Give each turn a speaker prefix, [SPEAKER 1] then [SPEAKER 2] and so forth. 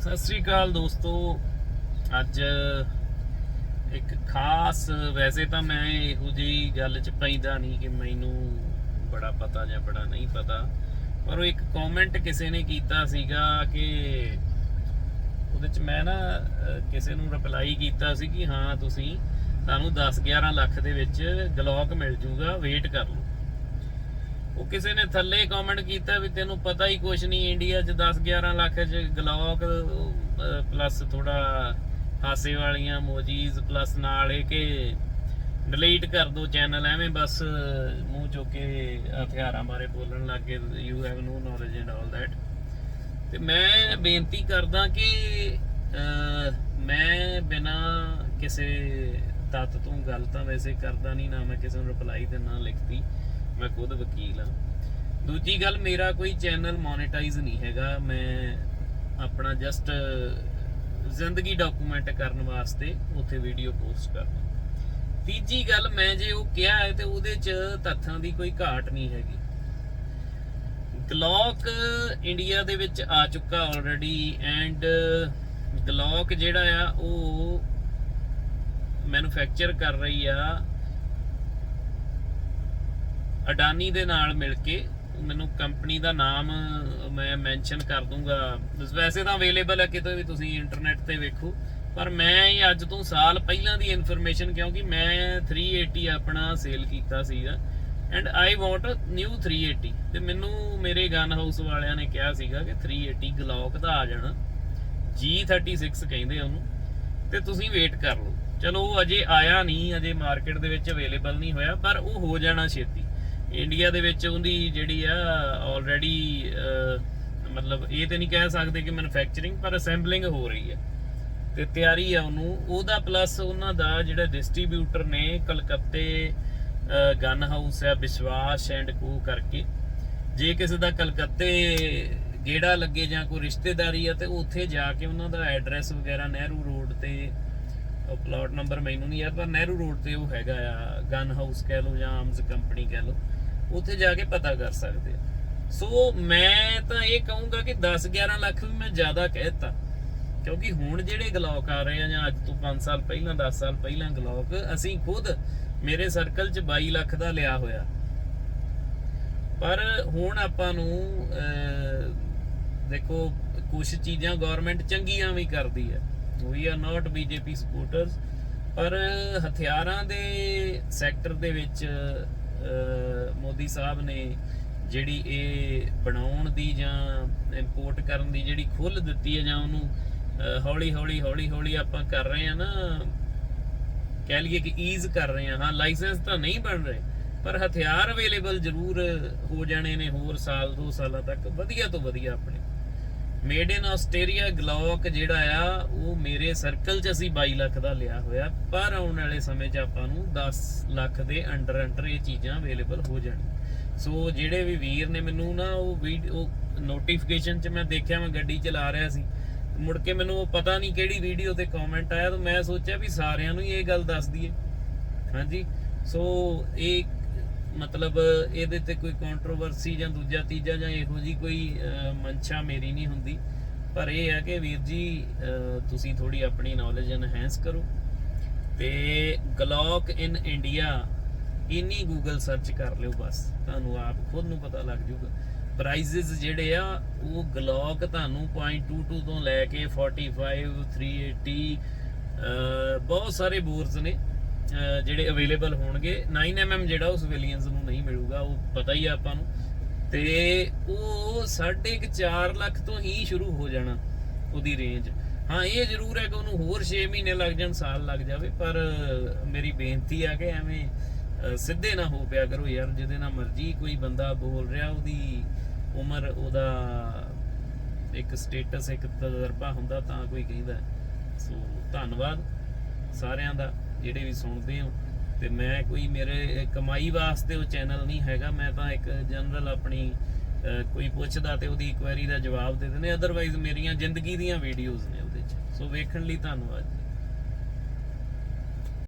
[SPEAKER 1] ਸਤਿ ਸ੍ਰੀ ਅਕਾਲ ਦੋਸਤੋ। ਅੱਜ ਇੱਕ ਖਾਸ ਵੈਸੇ ਤਾਂ ਮੈਂ ਇਹੋ ਜਿਹੀ ਗੱਲ 'ਚ ਪੈਂਦਾ ਨਹੀਂ ਕਿ ਮੈਨੂੰ ਬੜਾ ਪਤਾ ਜਾਂ ਬੜਾ ਨਹੀਂ ਪਤਾ, ਪਰ ਉਹ ਇੱਕ ਕਮੈਂਟ ਕਿਸੇ ਨੇ ਕੀਤਾ ਸੀਗਾ ਕਿ ਉਹਦੇ 'ਚ ਮੈਂ ਨਾ ਕਿਸੇ ਨੂੰ ਰਿਪਲਾਈ ਕੀਤਾ ਸੀ ਕਿ ਹਾਂ ਤੁਸੀਂ ਤੁਹਾਨੂੰ 10 11 ਲੱਖ ਦੇ ਵਿੱਚ ਗਲੋਕ ਮਿਲ ਜੂਗਾ ਵੇਟ ਕਰ ਲਓ। ਉਹ ਕਿਸੇ ਨੇ ਥੱਲੇ ਕਮੈਂਟ ਕੀਤਾ ਵੀ ਤੈਨੂੰ ਪਤਾ ਹੀ ਕੁਛ ਨਹੀਂ ਇੰਡੀਆ 'ਚ 10 11 ਲੱਖ 'ਚ ਗਲੌਕ ਪਲੱਸ ਥੋੜਾ ਹਾਸੇ ਵਾਲੀਆਂ ਮੋਜੀਜ਼ ਪਲੱਸ ਨਾਲ ਇਹ ਕਿ ਡਿਲੀਟ ਕਰ ਦੋ ਚੈਨਲ ਐਵੇਂ ਬਸ ਮੂੰਹ ਚੁੱਕ ਕੇ ਹਥਿਆਰਾਂ ਬਾਰੇ ਬੋਲਣ ਲੱਗ ਗਏ you have no knowledge and all that ਤੇ ਮੈਂ ਬੇਨਤੀ ਕਰਦਾ ਕਿ ਮੈਂ ਬਿਨਾ ਕਿਸੇ ਤੱਤ ਤੋਂ ਗੱਲ ਤਾਂ ਵੈਸੇ ਕਰਦਾ ਨਹੀਂ, ਨਾ ਮੈਂ ਕਿਸੇ ਨੂੰ ਰਿਪਲਾਈ ਤੇ ਨਾ ਲਿਖਤੀ ਮੈਂ ਖੁਦ ਵਕੀਲ ਹਾਂ ਦੂਜੀ ਗੱਲ, ਮੇਰਾ ਕੋਈ ਚੈਨਲ ਮੋਨੇਟਾਈਜ਼ ਨਹੀਂ ਹੈਗਾ। ਮੈਂ ਆਪਣਾ ਜਸਟ ਜ਼ਿੰਦਗੀ ਡਾਕੂਮੈਂਟ ਕਰਨ ਵਾਸਤੇ ਉੱਥੇ ਵੀਡੀਓ ਪੋਸਟ ਕਰਦਾ। ਤੀਜੀ ਗੱਲ, ਮੈਂ ਜੇ ਉਹ ਕਿਹਾ ਹੈ ਤੇ ਉਹਦੇ 'ਚ ਤੱਥਾਂ ਦੀ ਕੋਈ ਘਾਟ ਨਹੀਂ ਹੈਗੀ। ਗਲੌਕ ਇੰਡੀਆ ਦੇ ਵਿੱਚ ਆ ਚੁੱਕਾ ਆਲਰੇਡੀ ਐਂਡ ਗਲੌਕ ਜਿਹੜਾ ਆ, ਉਹ ਮੈਨੂਫੈਕਚਰ ਕਰ ਰਹੀ ਆ ਅਡਾਨੀ ਦੇ ਨਾਲ ਮਿਲ ਕੇ ਮੈਨੂੰ ਕੰਪਨੀ ਦਾ ਨਾਮ ਮੈਂ ਮੈਂਸ਼ਨ ਕਰ ਦੂੰਗਾ। ਵੈਸੇ ਤਾਂ ਅਵੇਲੇਬਲ ਹੈ, ਕਿਤੇ ਵੀ ਤੁਸੀਂ ਇੰਟਰਨੈਟ ਤੇ ਵੇਖੋ। ਪਰ ਮੈਂ ਇਹ ਅੱਜ ਤੋਂ ਸਾਲ ਪਹਿਲਾਂ ਦੀ ਇਨਫੋਰਮੇਸ਼ਨ ਕਿਉਂਕਿ ਮੈਂ 380 ਆਪਣਾ ਸੇਲ ਕੀਤਾ ਸੀਗਾ। ਐਂਡ ਆਈ ਵਾਂਟ ਨਿਊ 380 ਤੇ ਮੈਨੂੰ ਮੇਰੇ ਗਨ ਹਾਊਸ ਵਾਲਿਆਂ ਨੇ ਕਿਹਾ ਸੀਗਾ ਕਿ 380 ਗਲੌਕ ਦਾ ਆ ਜਾਣਾ। G36 ਕਹਿੰਦੇ ਉਹਨੂੰ। ਤੇ ਤੁਸੀਂ ਵੇਟ ਕਰ ਲਓ। ਚਲੋ, ਉਹ ਅਜੇ ਆਇਆ ਨਹੀਂ, ਅਜੇ ਮਾਰਕੀਟ ਦੇ ਵਿੱਚ ਅਵੇਲੇਬਲ ਨਹੀਂ ਹੋਇਆ, ਪਰ ਉਹ ਹੋ ਜਾਣਾ ਛੇਤੀ। ਇੰਡੀਆ ਦੇ ਵਿੱਚ ਉਹਦੀ ਜਿਹੜੀ ਆ ਆਲਰੇਡੀ ਮਤਲਬ ਇਹ ਤੇ ਨਹੀਂ ਕਹਿ ਸਕਦੇ ਕਿ ਮੈਨੂਫੈਕਚਰਿੰਗ ਪਰ ਅਸੈਂਬਲਿੰਗ ਹੋ ਰਹੀ ਹੈ ਤੇ ਤਿਆਰੀ ਆ ਉਹਨੂੰ। ਉਹਦਾ ਪਲੱਸ ਉਹਨਾਂ ਦਾ ਜਿਹੜਾ ਡਿਸਟ੍ਰੀਬਿਊਟਰ ਨੇ ਕਲਕੱਤੇ ਗਨ ਹਾਊਸ ਹੈ ਵਿਸ਼ਵਾਸ ਐਂਡ ਕੋ ਕਰਕੇ। ਜੇ ਕਿਸੇ ਦਾ ਕਲਕੱਤੇ ਗੇੜਾ ਲੱਗੇ ਜਾਂ ਕੋਈ ਰਿਸ਼ਤੇਦਾਰੀ ਆ, ਤੇ ਉੱਥੇ ਜਾ ਕੇ ਉਹਨਾਂ ਦਾ ਐਡਰੈਸ ਵਗੈਰਾ ਨਹਿਰੂ ਰੋਡ ਤੇ, ਉਹ ਪਲਾਟ ਨੰਬਰ ਮੈਨੂੰ ਨਹੀਂ ਯਾਦ, ਪਰ ਨਹਿਰੂ ਰੋਡ ਤੇ ਉਹ ਹੈਗਾ ਆ ਗਨ ਹਾਊਸ ਕਹਿ ਲਓ ਜਾਂ ਆਰਮਸ ਕੰਪਨੀ ਕਹਿ ਲਓ। ਉੱਥੇ ਜਾ ਕੇ ਪਤਾ ਕਰ ਸਕਦੇ ਸੋ ਮੈਂ ਤਾਂ ਇਹ ਕਹੂੰਗਾ ਕਿ 10 11 ਲੱਖ ਵੀ ਮੈਂ ਜ਼ਿਆਦਾ ਕਹਿਤਾ। ਕਿਉਂਕਿ ਹੁਣ ਜਿਹੜੇ ਗਲੌਕ ਆ ਰਹੇ ਆ ਜਾਂ ਅੱਜ ਤੋਂ 5 ਸਾਲ ਪਹਿਲਾਂ 10 ਸਾਲ ਪਹਿਲਾਂ ਗਲੌਕ, ਅਸੀਂ ਖੁਦ ਮੇਰੇ ਸਰਕਲ 'ਚ 22 ਲੱਖ ਦਾ ਲਿਆ ਹੋਇਆ। ਪਰ ਹੁਣ ਆਪਾਂ ਨੂੰ ਦੇਖੋ ਕੁਝ ਚੀਜ਼ਾਂ ਗਵਰਨਮੈਂਟ ਚੰਗੀਆਂ ਵੀ ਕਰਦੀ ਹੈ। We are not BJP supporters ਪਰ ਹਥਿਆਰਾਂ ਦੇ ਸੈਕਟਰ ਦੇ ਵਿੱਚ ਮੋਦੀ ਸਾਹਿਬ ਨੇ ਜਿਹੜੀ ਇਹ ਬਣਾਉਣ ਦੀ ਜਾਂ ਇੰਪੋਰਟ ਕਰਨ ਦੀ ਜਿਹੜੀ ਖੁੱਲ ਦਿੱਤੀ ਹੈ ਜਾਂ ਉਹਨੂੰ ਹੌਲੀ ਹੌਲੀ ਹੌਲੀ ਹੌਲੀ ਆਪਾਂ ਕਰ ਰਹੇ ਆ ਨਾ, ਕਹਿ ਲਈਏ ਕਿ ਈਜ਼ ਕਰ ਰਹੇ ਆ ਹਾਂ ਲਾਇਸੈਂਸ ਤਾਂ ਨਹੀਂ ਬਣ ਰਹੇ, ਪਰ ਹਥਿਆਰ ਅਵੇਲੇਬਲ ਜ਼ਰੂਰ ਹੋ ਜਾਣੇ ਨੇ ਹੋਰ ਸਾਲ, ਦੋ ਸਾਲਾਂ ਤੱਕ, ਵਧੀਆ ਤੋਂ ਵਧੀਆ ਆਪਣੇ। ਮੇਡ ਇਨ ਆਸਟ੍ਰੇਲੀਆ ਗਲੌਕ ਜਿਹੜਾ ਆ, ਉਹ ਮੇਰੇ ਸਰਕਲ 'ਚ ਅਸੀਂ 22 ਲੱਖ ਦਾ ਲਿਆ ਹੋਇਆ, ਪਰ ਆਉਣ ਵਾਲੇ ਸਮੇਂ 'ਚ ਆਪਾਂ ਨੂੰ 10 ਲੱਖ ਦੇ ਅੰਡਰ ਅੰਡਰ ਇਹ ਚੀਜ਼ਾਂ ਅਵੇਲੇਬਲ ਹੋ ਜਾਣ ਸੋ ਜਿਹੜੇ ਵੀ ਵੀਰ ਨੇ ਮੈਨੂੰ ਨਾ, ਉਹ ਉਹ ਨੋਟੀਫਿਕੇਸ਼ਨ 'ਚ ਮੈਂ ਦੇਖਿਆ, ਮੈਂ ਗੱਡੀ ਚਲਾ ਰਿਹਾ ਸੀ। ਮੁੜ ਕੇ ਮੈਨੂੰ ਉਹ ਪਤਾ ਨਹੀਂ ਕਿਹੜੀ ਵੀਡੀਓ ਤੇ ਕਮੈਂਟ ਆਇਆ, ਤਾਂ ਮੈਂ ਸੋਚਿਆ ਵੀ ਸਾਰਿਆਂ ਨੂੰ ਹੀ ਇਹ ਗੱਲ ਦੱਸ ਦਈਏ। ਹਾਂਜੀ? ਸੋ ਇਹ ਮਤਲਬ ਇਹਦੇ ਤੇ ਕੋਈ ਕੰਟਰੋਵਰਸੀ ਜਾਂ ਦੂਜਾ ਤੀਜਾ ਜਾਂ ਇਹੋ ਜੀ ਕੋਈ ਅਹ, ਮਨਸ਼ਾ ਮੇਰੀ ਨਹੀਂ ਹੁੰਦੀ। ਪਰ ਇਹ ਹੈ ਕਿ ਵੀਰ ਜੀ ਤੁਸੀਂ ਥੋੜੀ ਆਪਣੀ ਨੌਲੇਜ ਐਨਹੈਂਸ ਕਰੋ ਤੇ ਗਲੌਕ ਇਨ ਇੰਡੀਆ ਇੰਨੀ ਗੂਗਲ ਸਰਚ ਕਰ ਲਿਓ ਬਸ। ਤੁਹਾਨੂੰ ਆਪ ਖੁਦ ਨੂੰ ਪਤਾ ਲੱਗ ਜਾਊਗਾ ਪ੍ਰਾਈਜ਼ਸ ਜਿਹੜੇ ਆ ਉਹ ਗਲੌਕ ਤੁਹਾਨੂੰ 0.22 ਤੋਂ ਲੈ ਕੇ 45 380 ਅਹ, ਬਹੁਤ ਸਾਰੇ ਬੋਰਸ ਨੇ। ਜਿਹੜੇ ਅਵੇਲੇਬਲ ਹੋਣਗੇ 9mm ਜਿਹੜਾ ਉਹ ਸਿਵਿਲੀਅਨਸ ਨੂੰ ਨਹੀਂ ਮਿਲੂਗਾ, ਉਹ ਪਤਾ ਹੀ ਆ ਆਪਾਂ ਨੂੰ। ਤੇ ਉਹ 4.5 ਲੱਖ ਤੋਂ ਹੀ ਸ਼ੁਰੂ ਹੋ ਜਾਣਾ ਉਹਦੀ ਰੇਂਜ ਹਾਂ, ਇਹ ਜ਼ਰੂਰ ਹੈ ਕਿ ਉਹਨੂੰ ਹੋਰ 6 ਮਹੀਨੇ ਲੱਗ ਜਾਣ, ਸਾਲ ਲੱਗ ਜਾਵੇ, ਪਰ ਮੇਰੀ ਬੇਨਤੀ ਆ ਕਿ ਐਵੇਂ ਸਿੱਧੇ ਨਾ ਹੋ ਪਿਆ ਕਰੋ ਯਾਰ, ਜਿਹਦੇ ਨਾਲ ਮਰਜ਼ੀ ਕੋਈ ਬੰਦਾ ਬੋਲ ਰਿਹਾ, ਉਹਦੀ ਉਮਰ, ਉਹਦਾ ਇੱਕ ਸਟੇਟਸ ਇੱਕ ਤਜਰਬਾ ਹੁੰਦਾ, ਤਾਂ ਕੋਈ ਕਹਿੰਦਾ। ਸੋ, ਧੰਨਵਾਦ ਸਾਰਿਆਂ ਦਾ। ਜਿਹੜੇ ਵੀ ਸੁਣਦੇ ਹੋ, ਤੇ ਮੈਂ ਕੋਈ ਮੇਰੇ ਕਮਾਈ ਵਾਸਤੇ ਉਹ ਚੈਨਲ ਨਹੀਂ ਹੈਗਾ, ਮੈਂ ਤਾਂ ਇੱਕ ਜਨਰਲ ਆਪਣੀ ਕੋਈ ਪੁੱਛਦਾ ਤੇ ਉਹਦੀ ਕੁਐਰੀ ਦਾ ਜਵਾਬ ਦੇ ਦਿੰਦੇ ਅਦਰਵਾਈਜ਼ ਮੇਰੀਆਂ ਜ਼ਿੰਦਗੀ ਦੀਆਂ ਵੀਡੀਓਜ਼ ਨੇ ਉਹਦੇ ਚ। ਸੋ ਵੇਖਣ ਲਈ ਧੰਨਵਾਦ।